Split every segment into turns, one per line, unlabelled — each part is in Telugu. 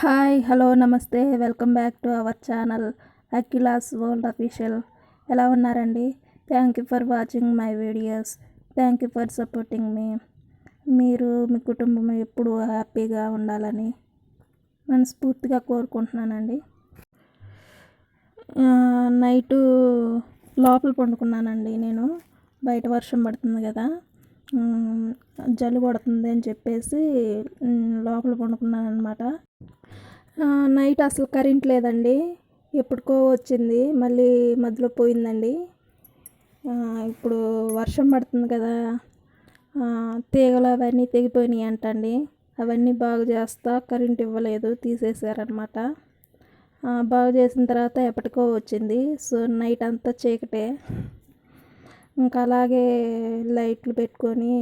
హాయ్ హలో నమస్తే. Welcome back to our channel Akhila's world official. ఎలా ఉన్నారండి? Thank you for watching my videos. Thank you for supporting మీ. మీరు మీ కుటుంబం ఎప్పుడు హ్యాపీగా ఉండాలని మనస్ఫూర్తిగా కోరుకుంటున్నానండి. నైటు లోపల పండుకున్నానండి నేను. బయట వర్షం పడుతుంది కదా. ఉమ్, జల్లు కొడుతుంది అని చెప్పేసి లోపల పండుకున్నాను అనమాట నైట్ అసలు కరెంట్ లేదండి. ఎప్పటికో వచ్చింది. మళ్ళీ మధ్యలో పోయిందండి. ఇప్పుడు వర్షం పడుతుంది కదా. తీగలు అవన్నీ తెగిపోయినాయి అంటండి. అవన్నీ బాగు చేస్తా కరెంట్ ఇవ్వలేదు. తీసేసారనమాట బాగు చేసిన తర్వాత ఎప్పటికో వచ్చింది. సో నైట్ అంతా చీకటే. ఇంకా అలాగే లైట్లు పెట్టుకొని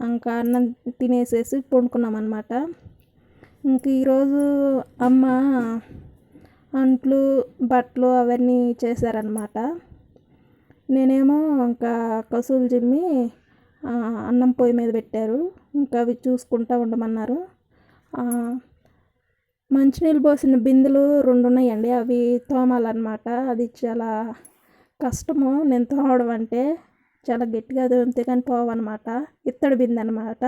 ఇంకా అన్నం తినేసేసి పండుకున్నాం అనమాట ఇంక ఈరోజు అమ్మ అంట్లు బట్టలు అవన్నీ చేశారనమాట నేనేమో ఇంకా కసులు చిమ్మి అన్నం పొయ్యి మీద పెట్టారు. ఇంకా అవి చూసుకుంటా ఉండమన్నారు. మంచినీళ్ళు పోసిన బిందెలు రెండు ఉన్నాయండి అవి తోమాలన్నమాట. అది చాలా కష్టము. నేను తోమడం అంటే చాలా గట్టిగా తోమితే కానీ పోవన్నమాట. ఇత్తడి బిందె అనమాట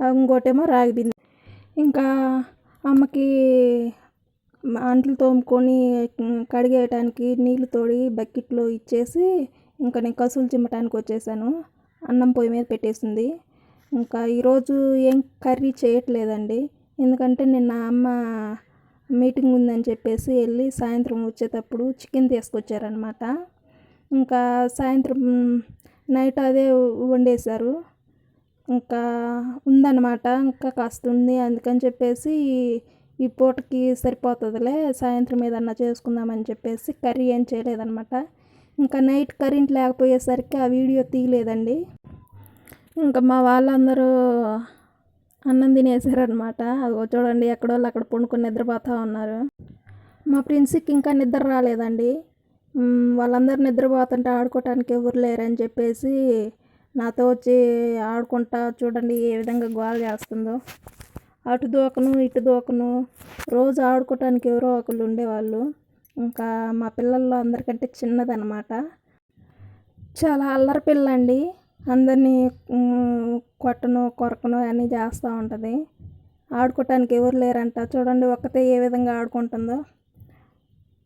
ఇంకోటేమో రాగి బిందె. ఇంకా అమ్మకి అంట్లు తోముకొని కడిగేయటానికి నీళ్ళు తోడి బకెట్లో ఇచ్చేసి ఇంకా నేను కసులు చిమ్మటానికి వచ్చేసాను. అన్నం పొయ్యి మీద పెట్టేసింది. ఇంకా ఈరోజు ఏం కర్రీ చేయట్లేదండి. ఎందుకంటే నిన్న అమ్మ మీటింగ్ ఉందని చెప్పేసి వెళ్ళి సాయంత్రం వచ్చేటప్పుడు చికెన్ తీసుకొచ్చారనమాట ఇంకా సాయంత్రం నైట్ అదే వండేశారు. ఇంకా ఉందన్నమాట ఇంకా కాస్త ఉంది అందుకని చెప్పేసి ఈ పూటకి సరిపోతుందిలే సాయంత్రం ఏదన్నా చేసుకుందామని చెప్పేసి కర్రీ ఏం చేయలేదన్నమాట. ఇంకా నైట్ కరెంట్ లేకపోయేసరికి ఆ వీడియో తీయలేదండి. ఇంకా మా వాళ్ళందరూ అన్నం తినేసారనమాట అదిగో చూడండి ఎక్కడోళ్ళు అక్కడ పండుకొని నిద్రపోతూ ఉన్నారు. మా ప్రిన్స్కి ఇంకా నిద్ర రాలేదండి. వాళ్ళందరూ నిద్రపోతుంటే ఆడుకోవటానికి ఎవరు లేరని చెప్పేసి నాతో వచ్చి ఆడుకుంటా చూడండి ఏ విధంగా గోల చేస్తుందో. అటు దూకను ఇటు దూకను. రోజు ఆడుకోవటానికి ఎవరో ఒకళ్ళు ఉండేవాళ్ళు. ఇంకా మా పిల్లల్లో అందరికంటే చిన్నదనమాట. చాలా అల్లరి పిల్ల అండి అందరినీ కొట్టను కొరకను అన్నీ చేస్తూ ఉంటుంది. ఆడుకోవటానికి ఎవరు లేరంట. చూడండి ఒక్కతే ఏ విధంగా ఆడుకుంటుందో.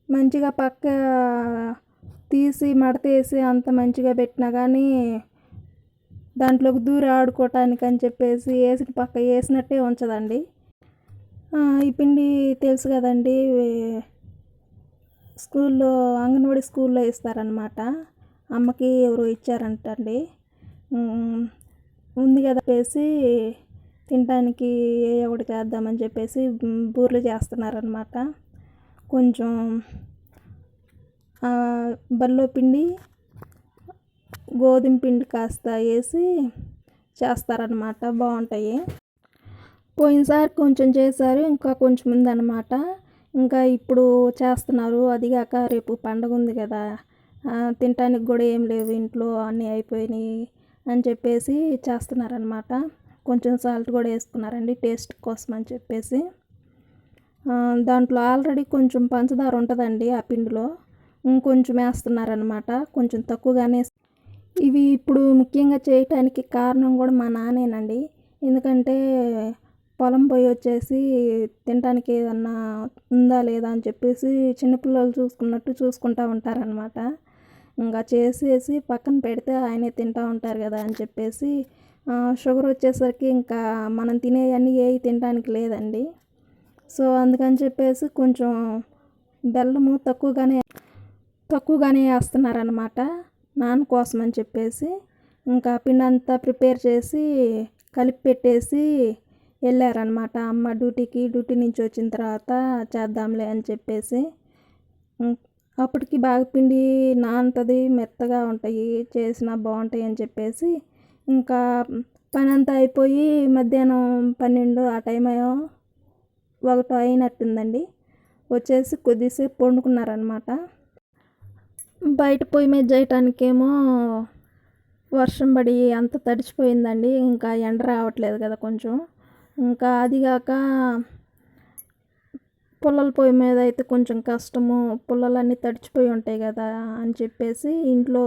మంచిగా పక్క తీసి మడతేసి అంత మంచిగా పెట్టినా కానీ దాంట్లోకి దూరి ఆడుకోవటానికి అని చెప్పేసి వేసిన పక్క వేసినట్టే ఉంచదండి. ఈ పిండి తెలుసు కదండి స్కూల్లో అంగన్వాడీ స్కూల్లో ఇస్తారనమాట అమ్మకి ఎవరు ఇచ్చారంటండి. ఉంది కదా చెప్పేసి తినడానికి ఏ ఒకటి చేద్దామని చెప్పేసి బూర్లు బూరెలు చేస్తున్నారనమాట కొంచెం బల్లో పిండి గోధుమ పిండి కాస్త వేసి చేస్తారనమాట బాగుంటాయి. పోయినసారి కొంచెం చేశారు ఇంకా కొంచెం ఉందన్నమాట. ఇంకా ఇప్పుడు చేస్తున్నారు. అదిగాక రేపు పండగ ఉంది కదా. తినటానికి కూడా ఏం లేవు ఇంట్లో అన్నీ అయిపోయినాయి అని చెప్పేసి చేస్తున్నారనమాట కొంచెం సాల్ట్ కూడా వేసుకున్నారండి టేస్ట్ కోసం అని చెప్పేసి. దాంట్లో ఆల్రెడీ కొంచెం పంచదార ఉంటుందండి ఆ పిండిలో. ఇంకొంచెం వేస్తున్నారనమాట కొంచెం తక్కువగానే ఇవి ఇప్పుడు ముఖ్యంగా చేయటానికి కారణం కూడా మా నాన్నేనండి. ఎందుకంటే పొలం పోయి వచ్చేసి తినటానికి ఏదన్నా ఉందా లేదా అని చెప్పేసి చిన్నపిల్లలు చూసుకున్నట్టు చూసుకుంటూ ఉంటారనమాట ఇంకా చేసేసి పక్కన పెడితే ఆయనే తింటూ ఉంటారు కదా అని చెప్పేసి షుగర్ వచ్చేసరికి ఇంకా మనం తినేవన్నీ ఏవి తినడానికి లేదండి. సో అందుకని చెప్పేసి కొంచెం బెల్లము తక్కువగానే తక్కువగానే వేస్తున్నారనమాట నాన్న కోసం అని చెప్పేసి ఇంకా పిండి అంతా ప్రిపేర్ చేసి కలిపి పెట్టేసి వెళ్ళారనమాట అమ్మ డ్యూటీకి డ్యూటీ నుంచి వచ్చిన తర్వాత చేద్దాంలే అని చెప్పేసి. అప్పటికి బాగా పిండి నానుతుంది మెత్తగా ఉంటాయి చేసినా బాగుంటాయి అని చెప్పేసి ఇంకా పని అంతా అయిపోయి మధ్యాహ్నం పన్నెండు ఆ టైం ఒకటో అయినట్టుందండి. వచ్చేసి కొద్దిసేపు పండుకున్నారనమాట బయట పొయ్యి మీద చేయటానికేమో వర్షం పడి అంత తడిచిపోయిందండి. ఇంకా ఎండ రావట్లేదు కదా కొంచెం. ఇంకా అదిగాక పుల్లల పొయ్యి మీద అయితే కొంచెం కష్టము. పుల్లలన్నీ తడిచిపోయి ఉంటాయి కదా అని చెప్పేసి ఇంట్లో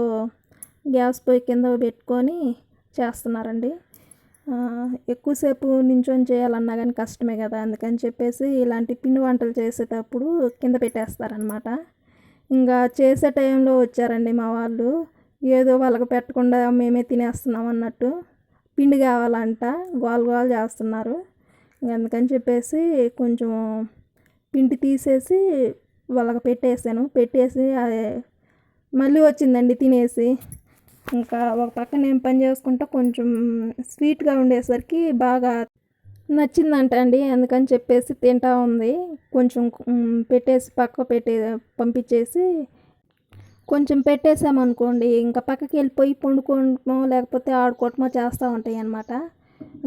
గ్యాస్ పొయ్యి కింద పెట్టుకొని చేస్తున్నారండి. ఎక్కువసేపు నించొని చేయాలన్నా కానీ కష్టమే కదా. అందుకని చెప్పేసి ఇలాంటి పిండి వంటలు చేసేటప్పుడు కింద పెట్టేస్తారనమాట ఇంకా చేసే టైంలో వచ్చారండి మా వాళ్ళు. ఏదో వాళ్ళకి పెట్టకుండా మేమే తినేస్తున్నాం అన్నట్టు. పిండి కావాలంట గోల గోల చేస్తున్నారు. అందుకని చెప్పేసి కొంచెం పిండి తీసేసి వాళ్ళకి పెట్టేసాను. పెట్టేసి మళ్ళీ వచ్చిందండి తినేసి. ఇంకా ఒక పక్క నేను పని చేసుకుంటా కొంచెం స్వీట్గా ఉండేసరికి బాగా నచ్చిందంట అండి. అందుకని చెప్పేసి తింటా ఉంది. కొంచెం పెట్టేసి పక్క పెట్టే పంపించేసి కొంచెం పెట్టేసామనుకోండి. ఇంకా పక్కకి వెళ్ళిపోయి పండుకోవటమో లేకపోతే ఆడుకోవటమో చేస్తూ ఉంటాయి అన్నమాట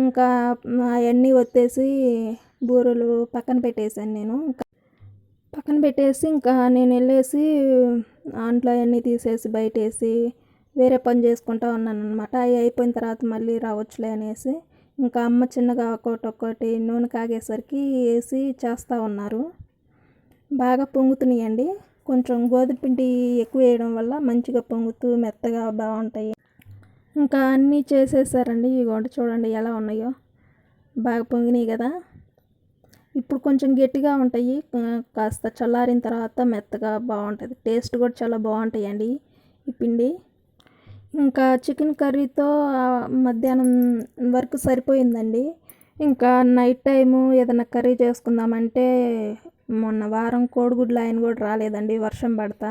ఇంకా అవన్నీ వచ్చేసి బూరెలు పక్కన పెట్టేశాను నేను. పక్కన పెట్టేసి ఇంకా నేను వెళ్ళేసి అంట్లో అవన్నీ తీసేసి బయటేసి వేరే పని చేసుకుంటా ఉన్నాను అనమాట అవి అయిపోయిన తర్వాత మళ్ళీ రావచ్చులే అనేసి. ఇంకా అమ్మ చిన్నగా ఒకటి ఒక్కటి నూనె కాగేసరికి వేసి చేస్తూ ఉన్నారు. బాగా పొంగుతున్నాయండి. కొంచెం గోధుమ పిండి ఎక్కువ వేయడం వల్ల మంచిగా పొంగుతూ మెత్తగా బాగుంటాయి. ఇంకా అన్నీ చేసేసారండి. ఇగోండి చూడండి ఎలా ఉన్నాయో. బాగా పొంగినాయి కదా. ఇప్పుడు కొంచెం గట్టిగా ఉంటాయి. కాస్త చల్లారిన తర్వాత మెత్తగా బాగుంటుంది. టేస్ట్ కూడా చాలా బాగుంటాయండి ఈ పిండి. ఇంకా చికెన్ కర్రీతో మధ్యాహ్నం వరకు సరిపోయిందండి. ఇంకా నైట్ టైము ఏదైనా కర్రీ చేసుకుందామంటే మొన్న వారం కోడిగుడ్లు ఆయన కూడా రాలేదండి వర్షం పడతా.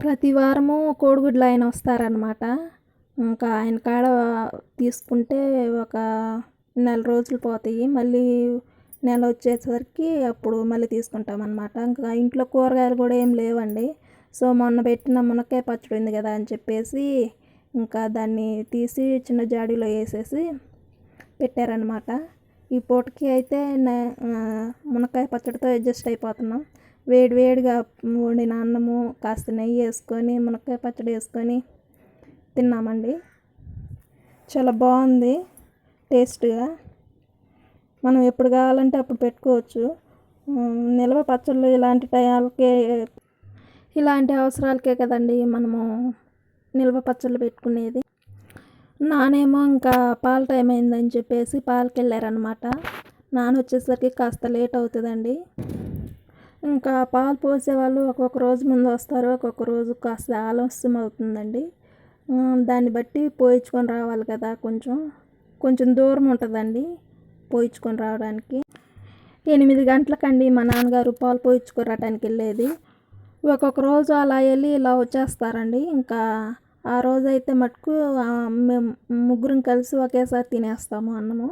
ప్రతి వారము కోడిగుడ్లు ఆయన వస్తారనమాట ఇంకా ఆయన కాడ తీసుకుంటే ఒక నెల రోజులు పోతాయి. మళ్ళీ నెల వచ్చేసరికి అప్పుడు మళ్ళీ తీసుకుంటాం అనమాట ఇంకా ఇంట్లో కూరగాయలు కూడా ఏం లేవండి. సో మొన్న పెట్టిన మునక్కాయ పచ్చడి ఉంది కదా అని చెప్పేసి ఇంకా దాన్ని తీసి చిన్న జాడీలో వేసేసి పెట్టారనమాట ఈ పూటకి అయితే మునక్కాయ పచ్చడితో అడ్జస్ట్ అయిపోతున్నాం. వేడి వేడిగా వండిన అన్నము కాస్త నెయ్యి వేసుకొని మునక్కాయ పచ్చడి వేసుకొని తిన్నామండి. చాలా బాగుంది టేస్ట్గా. మనం ఎప్పుడు కావాలంటే అప్పుడు పెట్టుకోవచ్చు. నిల్వ పచ్చళ్ళు ఇలాంటి టయాలకే ఇలాంటి అవసరాలకే కదండి మనము నిల్వ పచ్చళ్ళు పెట్టుకునేది. నానేమో ఇంకా పాల టైం అయిందని చెప్పేసి పాలకి వెళ్ళారనమాట నాన్న వచ్చేసరికి కాస్త లేట్ అవుతుందండి. ఇంకా పాలు పోసేవాళ్ళు ఒక్కొక్క రోజు ముందు వస్తారు ఒక్కొక్క రోజు కాస్త ఆలస్యం అవుతుందండి. దాన్ని బట్టి పోయించుకొని రావాలి కదా కొంచెం. కొంచెం దూరం ఉంటుందండి పోయించుకొని రావడానికి. ఎనిమిది గంటలకండి మా నాన్నగారు పాలు పోయించుకురావడానికి వెళ్ళేది. ఒక్కొక్క రోజు అలా వెళ్ళి ఇలా వచ్చేస్తారండి. ఇంకా ఆ రోజు అయితే మటుకు మేము ముగ్గురం కలిసి ఒకేసారి తినేస్తాము అన్నము.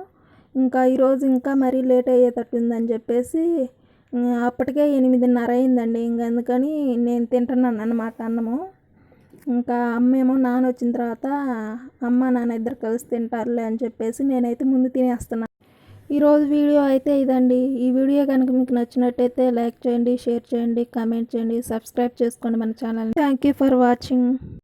ఇంకా ఈరోజు ఇంకా మరీ లేట్ అయ్యేటట్టు ఉందని చెప్పేసి అప్పటికే ఎనిమిదిన్నర అయిందండి. ఇంకా అందుకని నేను తింటున్నాను అన్నమాట అన్నము. ఇంకా అమ్మేమో నాన్న వచ్చిన తర్వాత అమ్మ నాన్న ఇద్దరు కలిసి తింటారులే అని చెప్పేసి నేనైతే ముందు తినేస్తున్నాను ఈరోజు వీడియో అయితే ఇదండి. ఈ వీడియో కనుక మీకు నచ్చినట్టయితే లైక్ చేయండి షేర్ చేయండి కామెంట్ చేయండి సబ్స్క్రైబ్ చేసుకోండి మన channel thank you for watching